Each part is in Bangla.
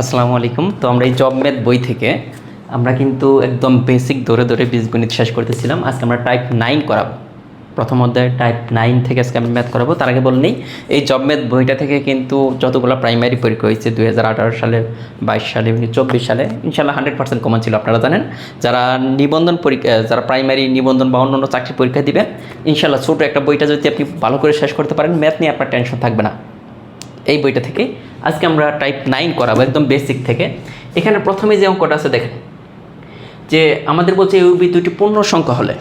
আসসালামু আলাইকুম। তো আমরা এই জব ম্যাথ বই থেকে আমরা কিন্তু একদম বেসিক ধরে ধরে বীজগণিত শেষ করতেছিলাম। আজকে আমরা টাইপ নাইন করাবো। প্রথম অধ্যায়ে টাইপ নাইন থেকে আজকে আমি ম্যাথ করাবো। তার আগে বলে নেই, এই জব ম্যাথ বইটা থেকে কিন্তু যতগুলো প্রাইমারি পরীক্ষা হয়েছে দুই হাজার আঠারো সালে, বাইশ সালে এমনি চব্বিশ সালে ইনশাল্লাহ হান্ড্রেড পার্সেন্ট কমন ছিল, আপনারা জানেন। যারা নিবন্ধন পরীক্ষা যারা প্রাইমারি নিবন্ধন বা অন্য অন্য চাকরি পরীক্ষা দিবেন ইনশাল্লাহ ছোটো একটা বইটা যদি আপনি ভালো করে শেষ করতে পারেন ম্যাথ নিয়ে আপনার টেনশন থাকবে না। এই বইটা থেকে আজকে আমরা টাইপ নাইন করাবো একদম বেসিক থেকে। এখানে প্রথমে যে অঙ্কটা আছে দেখেন, যে আমাদের বলছে ইউবি দুটি পূর্ণ সংখ্যা হলে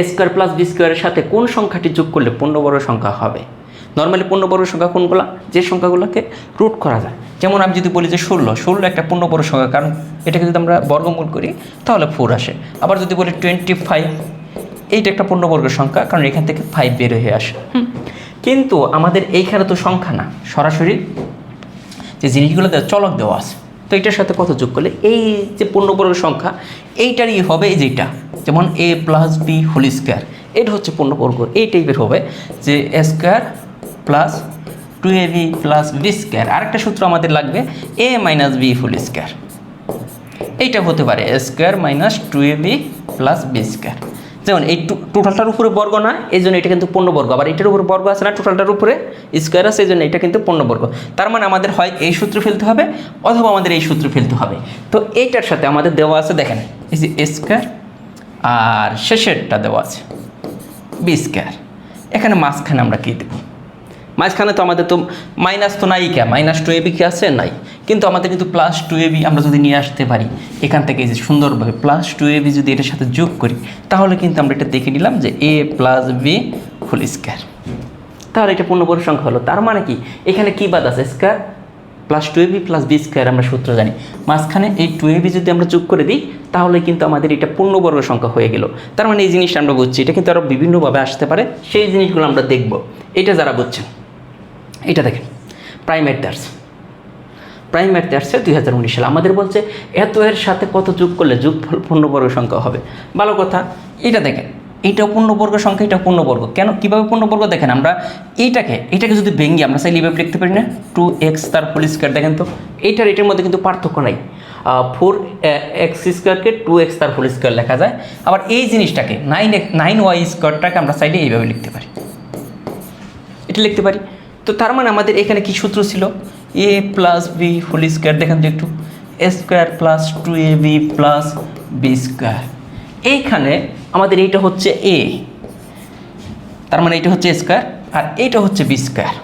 এ স্কোয়ার প্লাস বি স্কোয়ারের সাথে কোন সংখ্যাটি যোগ করলে পূর্ণবর্গ সংখ্যা হবে? নর্মালি পূর্ণবর্গ সংখ্যা কোনগুলো? যে সংখ্যাগুলোকে রুট করা যায়। যেমন আমি যদি বলি যে ষোলো ষোলো একটা পূর্ণবর্গ সংখ্যা, কারণ এটাকে যদি আমরা বর্গমূল করি, তাহলে ফোর আসে। আবার যদি বলি টোয়েন্টি ফাইভ এইটা একটা পূর্ণবর্গ সংখ্যা, কারণ এখান থেকে ফাইভ বের হয়ে আসে। হুম। কিন্তু আমাদের এইখানে তো সংখ্যা না। সরাসরি যে জিনিসগুলো চলক দেওয়া আছে। তো এটার সাথে কত যোগ করলে? এই যে পূর্ণবর্গ সংখ্যা, এইটারই হবে যেটা। যেমন a plus b whole square এটা হচ্ছে পূর্ণবর্গ। এই টাইপের হবে যে a square plus two a b plus b square আরেকটা সূত্র আমাদের লাগবে a minus b whole square এইটা হতে পারে a square minus two a b plus b square যেমন এই টোটালটার উপরে বর্গ না, এই জন্য এটা কিন্তু পূর্ণবর্গ আবার এটার উপরে বর্গ আছে না টোটালটার উপরে স্কোয়ার আছে, এই জন্য এটা কিন্তু পূর্ণবর্গ তার মানে আমাদের হয় এই সূত্র ফেলতে হবে, অথবা আমাদের এই সূত্র ফেলতে হবে। তো এইটার সাথে আমাদের দেওয়া আছে, দেখেন, এই যে স্কোয়ার আর শেষেরটা দেওয়া আছে বি স্কোয়ার এখানে মাঝখানে আমরা কী দেবো? মাঝখানে তো আমাদের তো মাইনাস তো নাই কে? মাইনাস টু এবি কি আছে? নাই। কিন্তু আমাদের কিন্তু প্লাস টু এবি আমরা যদি নিয়ে আসতে পারি, এখান থেকে যে সুন্দরভাবে প্লাস টু এবি যদি এটার সাথে যোগ করি, তাহলে কিন্তু আমরা এটা দেখে নিলাম যে a plus b whole square তাহলে এটা পূর্ণবর্গ সংখ্যা হলো। তার মানে কি? এখানে কী বাদ আছে? Square plus two ab plus b square আমরা সূত্র জানি। মাঝখানে এই টু এবি যদি আমরা যোগ করে দিই, তাহলে কিন্তু আমাদের এটা পূর্ণবর্গ সংখ্যা হয়ে গেল। তার মানে এই জিনিসটা আমরা বুঝছি। এটা কিন্তু আরও বিভিন্নভাবে আসতে পারে। সেই জিনিসগুলো আমরা দেখব। এটা যারা বুঝছেন। এটা দেখেন প্রাইমেট দ্যাটস প্রাইমেট দ্যাটসে দুই হাজার উনিশ সালে। আমাদের বলছে, এত এর সাথে কত যোগ করলে যোগফল পূর্ণবর্গ সংখ্যা হবে? ভালো কথা, এটা দেখেন, এটা পূর্ণবর্গ সংখ্যা, এটা পূর্ণবর্গ। কেন, কীভাবে পূর্ণবর্গ দেখেন আমরা? এইটাকে এটাকে যদি ভেঙে আমরা চাইলে এইভাবে লিখতে পারি না? টু এক্স তার হোল স্কোয়ার দেখেন তো, এইটার, এটার মধ্যে কিন্তু পার্থক্য নাই। ফোর এক্স স্কোয়ারকে টু এক্স তার হোল স্কোয়ার লেখা যায়। আবার এই জিনিসটাকে নাইন এক্স নাইন ওয়াই স্কোয়ারটাকে আমরা চাইলে এইভাবে লিখতে পারি। এটা লিখতে পারি? তো তার মানে আমাদের এখানে কি সূত্র ছিল? A plus b whole square দেখেন তো একটু। A square plus two a b plus b square এইখানে আমাদের এইটা হচ্ছে এ তার মানে এটা হচ্ছে স্কোয়ার আর এইটা হচ্ছে বি স্কোয়ার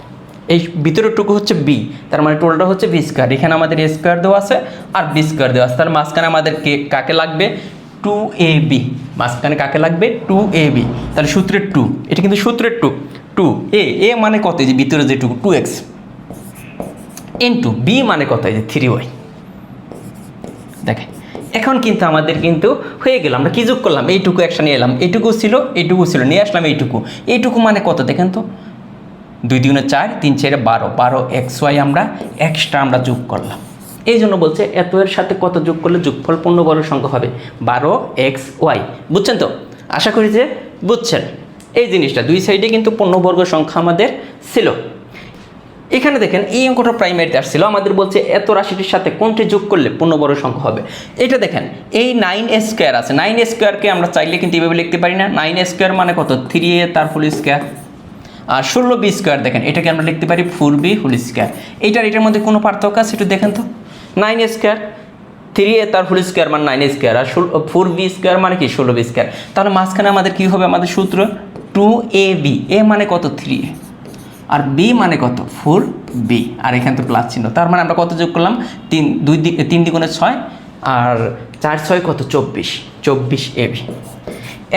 এই ভিতরেরটুকু হচ্ছে বি তার মানে টোটালটা হচ্ছে বি স্কোয়ার এখানে আমাদের এ স্কোয়ার দেওয়া আছে, আর বি স্কোয়ার দেওয়া আছে। তার মাঝখানে আমাদের কে, কাকে লাগবে? টু এ বি মাঝখানে কাকে লাগবে? টু এ বি তাহলে সূত্রের টু এটা কিন্তু সূত্রের টু টু এ এ মানে কত? যে ভিতরে যে টু এক্স ইন্টু বি মানে কত? যে থ্রি ওয়াই দেখেন এখন কিন্তু আমাদের কিন্তু হয়ে গেল। আমরা কি যোগ করলাম? এইটুকু একসাথে এলাম। এইটুকু ছিল এইটুকু ছিল। নিয়ে আসলাম এইটুকু। এইটুকু মানে কত দেখেন তো? দুই দুগুণে চার, তিন চারে বারো। বারো এক্স ওয়াই আমরা এক্সট্রা আমরা যোগ করলাম। এই জন্য বলছে এত এর সাথে কত যোগ করলে যোগফল পূর্ণবর্গ সংখ্যা হবে? বারো এক্স ওয়াই বুঝছেন তো? আশা করি যে বুঝছেন। এই জিনিসটা, দুই সাইডে কিন্তু পূর্ণবর্গ সংখ্যা আমাদের ছিল। এখানে দেখেন, এই অঙ্কটা প্রাইমারিতে আসছিল। আমাদের বলছে এত রাশিটির সাথে কোনটি যোগ করলে পূর্ণবর্গ সংখ্যা হবে? এটা দেখেন, এই নাইন স্কোয়ার আছে। নাইন স্কোয়ারকে আমরা চাইলে কিন্তু এভাবে লিখতে পারি না। নাইন স্কোয়ার মানে কত? থ্রি এ তার ফুল স্কোয়ার আর ষোলো বি স্কোয়ার দেখেন, এটাকে আমরা লিখতে পারি ফোর বি হোল স্কোয়ার এইটার, এটার মধ্যে কোনো পার্থক্য আছে? একটু দেখেন তো। নাইন স্কোয়ার থ্রি এ তার ফুল স্কোয়ার মানে নাইন স্কোয়ার আর ফোর বি স্কোয়ার মানে কি? ষোলো বি স্কোয়ার তাহলে মাঝখানে আমাদের কী হবে? আমাদের সূত্র টু এ বি এ মানে কত? থ্রি আর বি মানে কত? ফোর বি আর এখানে তো প্লাস চিহ্ন। তার মানে আমরা কত যোগ করলাম? তিন, দুই দিক তিন দ্বিগুণে ছয় আর চার ছয় কত? চব্বিশ। চব্বিশ এ বি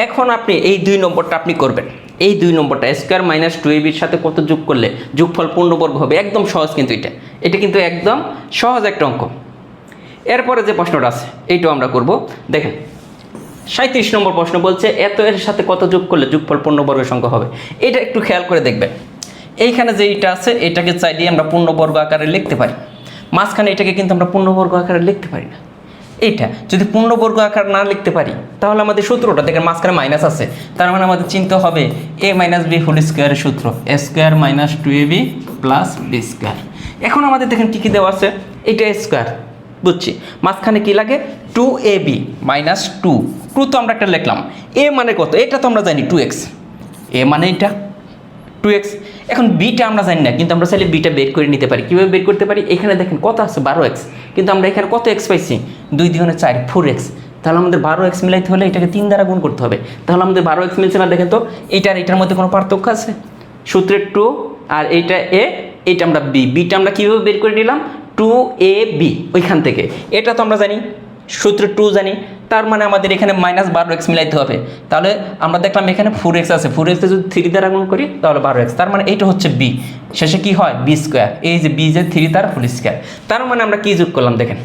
এখন আপনি এই দুই নম্বরটা আপনি করবেন। এই দুই নম্বরটা স্কোয়ার মাইনাস টু এবির সাথে কত যোগ করলে? যোগফল পূর্ণবর্গ হবে। একদম সহজ কিন্তু এটা। এটা কিন্তু একদম সহজ একটা অঙ্ক। এরপরে যে প্রশ্নটা আছে, এইটাও আমরা করব। দেখেন সাঁত্রিশ নম্বর প্রশ্ন বলছে, এত এর সাথে কত যোগ করলে যোগফল পূর্ণবর্গ সংখ্যা হবে? এটা একটু খেয়াল করে দেখবেন। এইখানে যে এইটা আছে, এটাকে চাইলে আমরা পূর্ণবর্গ আকারে লিখতে পারি। মাঝখানে এটাকে কিন্তু আমরা পূর্ণবর্গ আকারে লিখতে পারি না। এইটা, যদি পূর্ণবর্গ আকার না লিখতে পারি, তাহলে আমাদের সূত্রটা, দেখেন মাঝখানে মাইনাস আছে, তার মানে আমাদের চিন্তা হবে এ মাইনাস বি হোল স্কোয়ারের সূত্র। A square minus two a b plus b square এখন আমাদের দেখেন কী কী দেওয়া আছে? এটা স্কোয়ার বুঝছি? মাঝখানে কি লাগে? Two a b minus two two তো আমরা একটা লিখলাম। এ মানে কত? এটা তো আমরা জানি টু এক্স এ মানে এটা টু এক্স এখন বিটা আমরা জানি না, কিন্তু আমরা চাইলে বিটা বের করে নিতে পারি। কীভাবে বের করতে পারি? এখানে দেখেন কত আছে? বারো এক্স কিন্তু আমরা এখানে কত এক্স পাইছি? দুই দুগুণে চার ফোর এক্স তাহলে আমাদের বারো এক্স মিলাইতে হলে এটাকে তিন দ্বারা গুণ করতে হবে। তাহলে আমাদের বারো এক্স মিলছে না, দেখেন তো। এইটার এটার মধ্যে কোনো পার্থক্য আছে? সূত্রের টু আর এইটা এ এইটা আমরা বি বিটা আমরা কীভাবে বের করে নিলাম? টু এ বি ওইখান থেকে। এটা তো আমরা জানি সূত্র টু জানি, তার মানে আমাদের এখানে মাইনাস বারো এক্স মিলাইতে হবে। তাহলে আমরা দেখলাম এখানে ফোর এক্স আছে। ফোর এক্সে যদি থ্রি দ্বারা গুণ করি, তাহলে বারো এক্স তার মানে এইটা হচ্ছে বি শেষে কি হয়? বি স্কোয়ার এই যে বি যে থ্রি তার ফুল স্কোয়ার তার মানে আমরা কি যোগ করলাম দেখেন।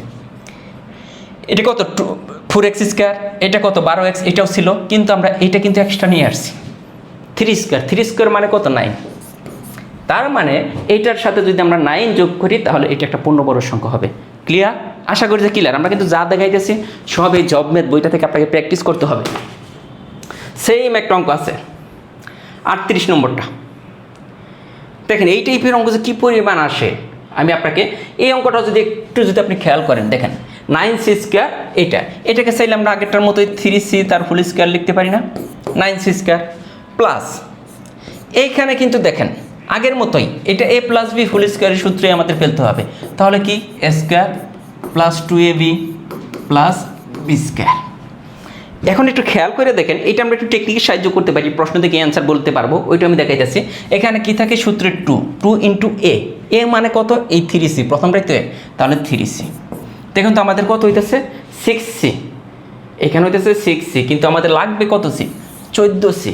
এটা কত? টু ফোর এক্স স্কোয়ার এটা কত? বারো এক্স এটাও ছিল। কিন্তু আমরা এটা কিন্তু এক্সট্রা নিয়ে আসছি। থ্রি স্কোয়ার থ্রি স্কোয়ার মানে কত? নাইন তার মানে এইটার সাথে যদি আমরা নাইন যোগ করি, তাহলে এটা একটা পূর্ণবর্গ সংখ্যা হবে। ক্লিয়ার আশা করি যে ক্লিয়ার আমরা কিন্তু যা দেখাইতেছি, সব এই জব মেথ বইটা থেকে আপনাকে প্র্যাকটিস করতে হবে। সেম একটা অঙ্ক আছে। আটত্রিশ নম্বরটা। দেখেন, এই টাইপের অঙ্ক যে কী পরিমাণ আসে, আমি আপনাকে এই অঙ্কটা যদি একটু যদি আপনি খেয়াল করেন, দেখেন নাইন সি স্কোয়ার এটা এটাকে চাইলে আমরা আগেরটার মতোই থ্রি সি তার ফুল স্কোয়ার লিখতে পারি না। নাইন সি স্কোয়ার প্লাস এইখানে কিন্তু দেখেন, আগের মতোই, এটা এ প্লাস বি ফুল স্কোয়ারের সূত্রে আমাদের ফেলতে হবে। তাহলে কি? Square plus two A B plus B square এখন একটু খেয়াল করে দেখেন এটা আমরা একটু টেকনিকের সাহায্য করতে পারি, প্রশ্ন থেকে অ্যান্সার বলতে পারব, ওইটা আমি দেখাইতেছি। এখানে কি থাকে? সূত্রের two two into A A মানে কত? এই থ্রি সি প্রথমটাই তো এ তাহলে থ্রি সি দেখুন তো আমাদের কত হইতেছে? সিক্স সি এখানে হইতেছে সিক্স সি কিন্তু আমাদের লাগবে কত সি চোদ্দ সি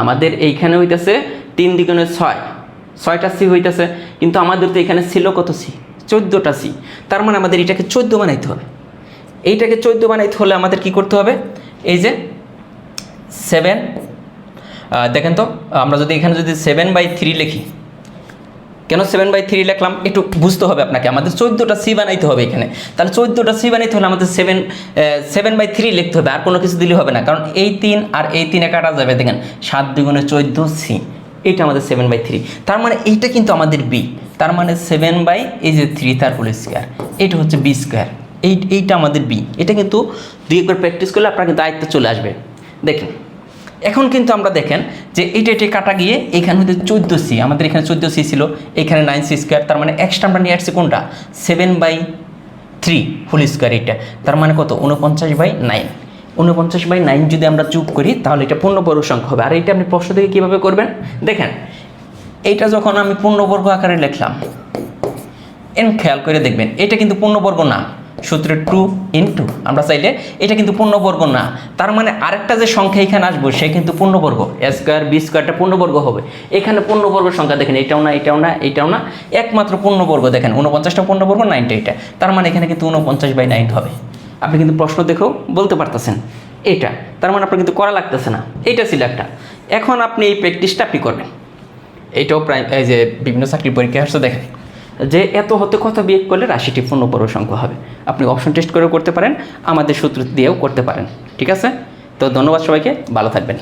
আমাদের এইখানে হইতেছে তিন দ্বিগুণে ছয়। ছয়টা সি হইতেছে, কিন্তু আমাদের তো এখানে ছিল কত সি চোদ্দোটা সি। তার মানে আমাদের এটাকে চোদ্দ বানাইতে হবে। এইটাকে চোদ্দ বানাইতে হলে আমাদের কি করতে হবে? এই যে সেভেন দেখেন তো, আমরা যদি এখানে যদি সেভেন বাই থ্রি লিখি, কেন সেভেন বাই থ্রি লিখলাম? একটু বুঝতে হবে আপনাকে, আমাদের চোদ্দোটা সি বানাইতে হবে এখানে। তাহলে চোদ্দোটা সি বানাইতে হলে আমাদের সেভেন সেভেন বাই থ্রি লিখতে হবে, আর কোনো কিছু দিলে হবে না, কারণ এই তিন আর এই তিনে কাটা যাবে, দেখেন, সাত দুগুণে চোদ্দ সি। এইটা আমাদের সেভেন বাই থ্রি। তার মানে এইটা কিন্তু আমাদের বি। তার মানে সেভেন বাই এই যে থ্রি তার ফুল স্কোয়ার এইটা হচ্ছে বি স্কোয়ার এই, এইটা আমাদের বি এটা কিন্তু দুই একবার প্র্যাকটিস করলে আপনার কিন্তু আয়ত্তে চলে আসবে। দেখেন, এখন কিন্তু আমরা দেখেন যে এইটা, এটা কাটা গিয়ে এখানে হচ্ছে চোদ্দ সি আমাদের এখানে চোদ্দ সি ছিল, এখানে নাইন সি স্কোয়ার তার মানে এক্সট্রা আমরা নিয়ে আসছি কোনটা? Seven by three full square এটা। তার মানে কত? উনপঞ্চাশ বাই নাইন উনপঞ্চাশ বাই নাইন যদি আমরা যোগ করি, তাহলে এটা পূর্ণবর্গ সংখ্যা হবে। আর এটা আপনি প্রশ্ন থেকে কীভাবে করবেন? দেখেন এইটা যখন আমি পূর্ণবর্গ আকারে লিখলাম এন খেয়াল করে দেখবেন, এটা কিন্তু পূর্ণবর্গ না সূত্রের টু ইন্টু, আমরা চাইলে এটা কিন্তু পূর্ণবর্গ না, তার মানে আরেকটা যে সংখ্যা এখানে আসব, সে কিন্তু পূর্ণবর্গ এ স্কোয়ার বি স্কোয়ারটা পূর্ণবর্গ হবে, এখানে পূর্ণবর্গ সংখ্যা দেখেন, এটাও না এটাও না এটাও না, একমাত্র পূর্ণবর্গ দেখেন উনপঞ্চাশটা পূর্ণবর্গ, নাইনটা এটা তার মানে এখানে কিন্তু উনপঞ্চাশ বাই নাইন হবে, আপনি কিন্তু প্রশ্ন দেখেও বলতে পারতেছেন এটা তার মানে আপনার কিন্তু করা লাগতেছে না, এইটা ছিল একটা, এখন আপনি এই প্র্যাকটিসটা আপনি করবেন। এইটাও প্রাইম এই যে বিভিন্ন চাকরির পরীক্ষায় আসছে, দেখেন। যে এত হতে কত বিয়োগ করলে রাশিটি পূর্ণবর্গ সংখ্যা হবে। আপনি অপশন টেস্ট করেও করতে পারেন, আমাদের সূত্র দিয়েও করতে পারেন। ঠিক আছে? তো ধন্যবাদ সবাইকে, ভালো থাকবেন।